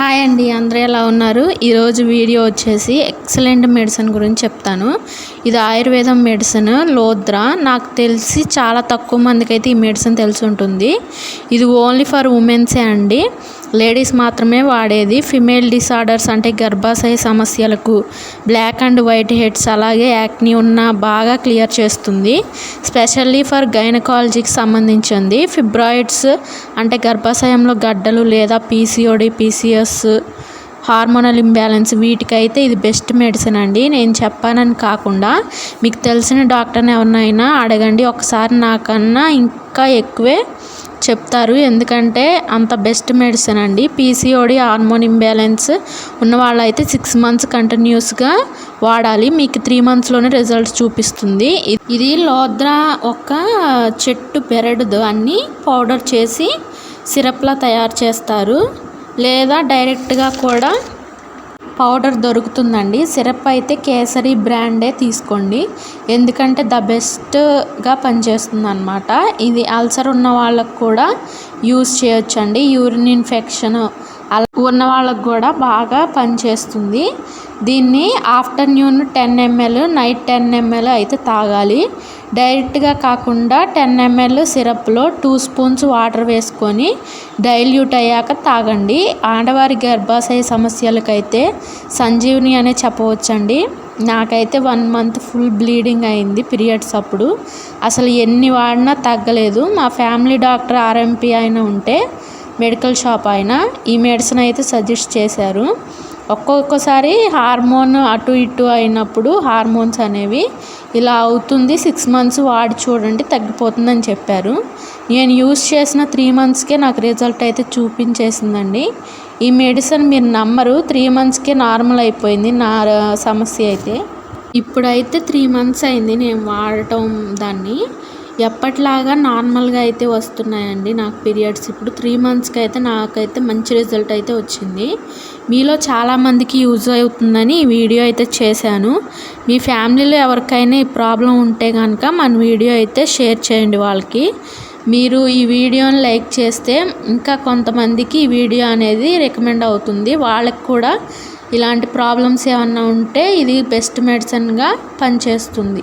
Hi అండి అందరూ ఎలా ఉన్నారు? ఈరోజు వీడియో వచ్చేసి ఎక్సలెంట్ మెడిసిన్ గురించి చెప్తాను. ఇది ఆయుర్వేదం మెడిసిన్ లోద్రా. నాకు తెలిసి చాలా తక్కువ మందికి అయితే ఈ మెడిసిన్ తెలిసి ఉంటుంది. ఇది ఓన్లీ ఫర్ ఉమెన్సే అండి. లేడీస్ మాత్రమే వాడేది. ఫిమేల్ డిసార్డర్స్ అంటే గర్భాశయ సమస్యలకు బ్లాక్ అండ్ వైట్ హెడ్స్ అలాగే యాక్ని ఉన్న బాగా క్లియర్ చేస్తుంది. స్పెషల్లీ ఫర్ గైనకాలజీకి సంబంధించింది. ఫిబ్రాయిడ్స్ అంటే గర్భాశయంలో గడ్డలు లేదా పీసీఓడి పీసీఎస్ హార్మోనల్ ఇంబ్యాలెన్స్ వీటికైతే ఇది బెస్ట్ మెడిసిన్ అండి. నేను చెప్పానని కాకుండా మీకు తెలిసిన డాక్టర్ని ఎవరినైనా అడగండి. ఒకసారి నాకన్నా ఇంకా ఎక్కువే చెప్తారు. ఎందుకంటే అంత బెస్ట్ మెడిసిన్ అండి. పీసీఓడి హార్మోన్ ఇంబ్యాలెన్స్ ఉన్న వాళ్ళైతే సిక్స్ మంత్స్ కంటిన్యూస్గా వాడాలి. మీకు త్రీ మంత్స్లోనే రిజల్ట్స్ చూపిస్తుంది. ఇది లోద్రా ఒక చెట్టు పెరడు అన్ని పౌడర్ చేసి సిరప్లా తయారు చేస్తారు. లేదా డైరెక్ట్గా కూడా పౌడర్ దొరుకుతుందండి. సిరప్ అయితే కేసరి బ్రాండే తీసుకోండి. ఎందుకంటే ద బెస్ట్గా పనిచేస్తుంది అనమాట ఇది అల్సర్ ఉన్న వాళ్ళకు కూడా యూస్ చేయొచ్చండి. యూరిన్ ఇన్ఫెక్షన్ అలా ఉన్న వాళ్ళకు కూడా బాగా పనిచేస్తుంది. దీన్ని afternoon ten ml night ten ml అయితే తాగాలి. డైరెక్ట్గా కాకుండా టెన్ ఎంఎల్ సిరప్లో టూ స్పూన్స్ వాటర్ వేసుకొని డైల్యూట్ అయ్యాక తాగండి. ఆడవారి గర్భాశయ సమస్యలకైతే సంజీవని అనే చెప్పవచ్చండి. నాకైతే వన్ మంత్ ఫుల్ బ్లీడింగ్ అయింది పీరియడ్స్ అప్పుడు. అసలు ఎన్ని వాడినా తగ్గలేదు. మా ఫ్యామిలీ డాక్టర్ ఆర్ఎంపీ అయినా ఉంటే మెడికల్ షాప్ ఆయన. ఈ మెడిసిన్ అయితే సజెస్ట్ చేశారు. ఒక్కొక్కసారి హార్మోన్ అటు ఇటు అయినప్పుడు హార్మోన్స్ అనేవి ఇలా అవుతుంది సిక్స్ మంత్స్ వాడి చూడండి తగ్గిపోతుందని చెప్పారు. నేను యూస్ చేసిన త్రీ మంత్స్కే నాకు రిజల్ట్ అయితే చూపించేసిందండి. ఈ మెడిసిన్ మీరు నమ్మరు త్రీ మంత్స్కే నార్మల్ అయిపోయింది నా సమస్య అయితే. ఇప్పుడైతే త్రీ మంత్స్ అయింది నేను వాడటం దాన్ని. ఎప్పటిలాగా నార్మల్గా అయితే వస్తున్నాయండి నాకు పీరియడ్స్. ఇప్పుడు త్రీ మంత్స్కి అయితే నాకైతే మంచి రిజల్ట్ అయితే వచ్చింది. మీలో చాలామందికి యూజ్ అవుతుందని ఈ వీడియో అయితే చేశాను. మీ ఫ్యామిలీలో ఎవరికైనా ఈ ప్రాబ్లం ఉంటే కనుక మన వీడియో అయితే షేర్ చేయండి వాళ్ళకి. మీరు ఈ వీడియోని లైక్ చేస్తే ఇంకా కొంతమందికి ఈ వీడియో అనేది రికమెండ్ అవుతుంది. వాళ్ళకి కూడా ఇలాంటి ప్రాబ్లమ్స్ ఏమన్నా ఉంటే ఇది బెస్ట్ మెడిసిన్గా పనిచేస్తుంది.